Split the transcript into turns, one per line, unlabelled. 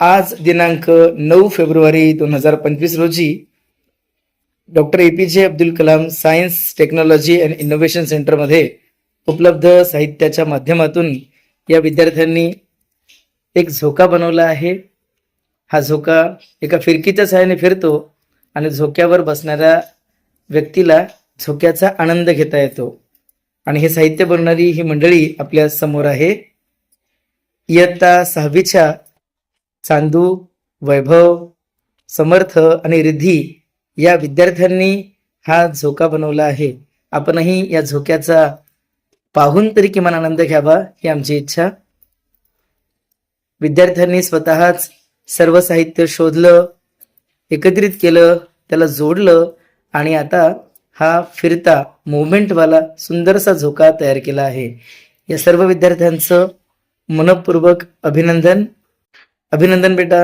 आज दिनांक नऊ फेब्रुवारी दोन हजार पंचवीस रोजी doctor A P J Abdul Kalam science technology and innovation सेंटरमध्ये उपलब्ध साहित्याच्या माध्यमातून या विद्यार्थ्यांनी एक झोका बनवला आहे. हा झोका एका फिरकीच्या सहाय्याने फिरतो आणि झोक्यावर बसणाऱ्या व्यक्तीला झोक्याचा आनंद घेता येतो. आणि हे साहित्य बनवणारी ही मंडळी आपल्यासमोर आहे. इयत्ता सहावीच्या चांदू वैभव समर्थ आणि रिद्धी या विद्यार्थ्यांनी हा झोका बनवला आहे. आपणही या झोक्याचा पाहून तरी किमान आनंद घ्यावा ही आमची इच्छा. विद्यार्थ्यांनी स्वतःच सर्व साहित्य शोधलं एकत्रित केलं त्याला जोडलं आणि आता हा फिरता मुवमेंटवाला सुंदरसा झोका तयार केला आहे. या सर्व विद्यार्थ्यांचं मनपूर्वक अभिनंदन. అభినందన్
బిడ్డ.